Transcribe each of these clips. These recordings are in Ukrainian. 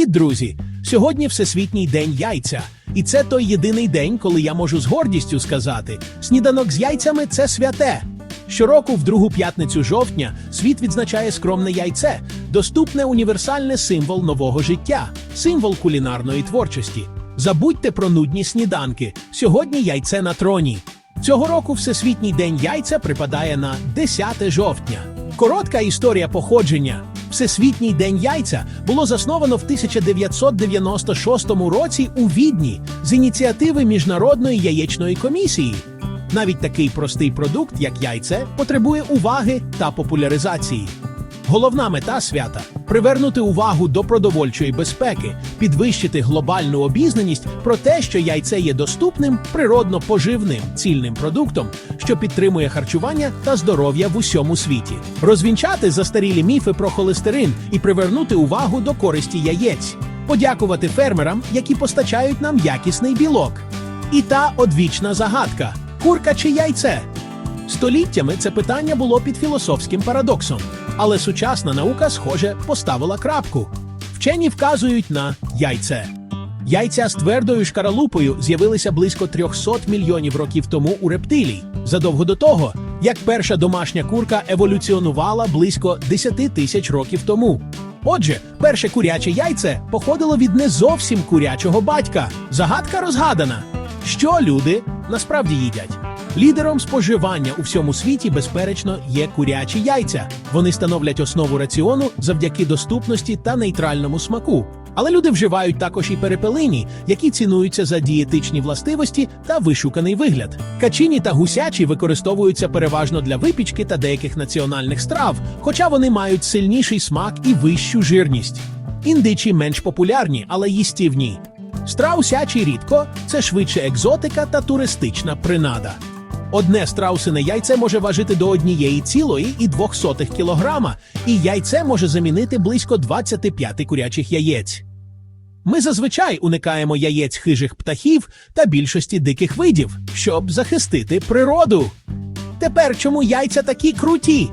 Привіт, друзі! Сьогодні Всесвітній день яйця. І це той єдиний день, коли я можу з гордістю сказати: сніданок з яйцями це святе. Щороку, в другу п'ятницю жовтня, світ відзначає скромне яйце, доступне універсальне символ нового життя, символ кулінарної творчості. Забудьте про нудні сніданки. Сьогодні яйце на троні. Цього року Всесвітній день яйця припадає на 10 жовтня. Коротка історія походження. Всесвітній день яйця було засновано в 1996 році у Відні з ініціативи Міжнародної яєчної комісії. Навіть такий простий продукт, як яйце, потребує уваги та популяризації. Головна мета свята привернути увагу до продовольчої безпеки, підвищити глобальну обізнаність про те, що яйце є доступним, природно поживним цільним продуктом, що підтримує харчування та здоров'я в усьому світі, розвінчати застарілі міфи про холестерин і привернути увагу до користі яєць, подякувати фермерам, які постачають нам якісний білок. І та одвічна загадка: курка чи яйце? Століттями це питання було під філософським парадоксом, але сучасна наука, схоже, поставила крапку. Вчені вказують на яйце. Яйця з твердою шкаралупою з'явилися близько 300 мільйонів років тому у рептилій, задовго до того, як перша домашня курка еволюціонувала близько 10 тисяч років тому. Отже, перше куряче яйце походило від не зовсім курячого батька. Загадка розгадана. Що люди насправді їдять? Лідером споживання у всьому світі, безперечно, є курячі яйця. Вони становлять основу раціону завдяки доступності та нейтральному смаку. Але люди вживають також і перепелині, які цінуються за дієтичні властивості та вишуканий вигляд. Качині та гусячі використовуються переважно для випічки та деяких національних страв, хоча вони мають сильніший смак і вищу жирність. Індичі менш популярні, але їстівні. Страусячі рідко це швидше екзотика та туристична принада. Одне страусине яйце може важити до однієї цілої і двох сотих кілограма, і яйце може замінити близько 25 курячих яєць. Ми зазвичай уникаємо яєць хижих птахів та більшості диких видів, щоб захистити природу. Тепер чому яйця такі круті?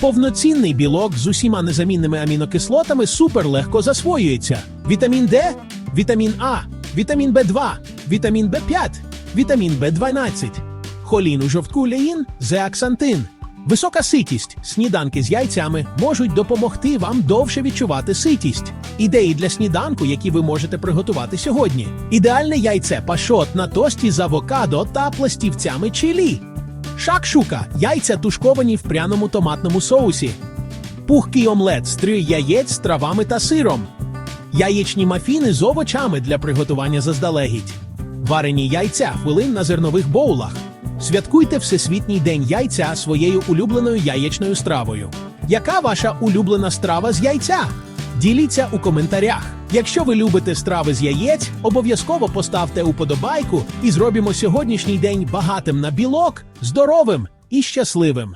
Повноцінний білок з усіма незамінними амінокислотами суперлегко засвоюється. Вітамін Д, вітамін А, вітамін В2, вітамін В5, вітамін В12, холін у жовтку леїн, зеаксантин. Висока ситість, сніданки з яйцями можуть допомогти вам довше відчувати ситість. Ідеї для сніданку, які ви можете приготувати сьогодні. Ідеальне яйце пашот на тості з авокадо та пластівцями чилі. Шакшука яйця тушковані в пряному томатному соусі. Пухкий омлет з три яєць з травами та сиром. Яєчні мафіни з овочами для приготування заздалегідь. Варені яйця хвилин на зернових боулах. Святкуйте Всесвітній день яйця своєю улюбленою яєчною стравою. Яка ваша улюблена страва з яйця? Діліться у коментарях. Якщо ви любите страви з яєць, обов'язково поставте уподобайку і зробимо сьогоднішній день багатим на білок, здоровим і щасливим.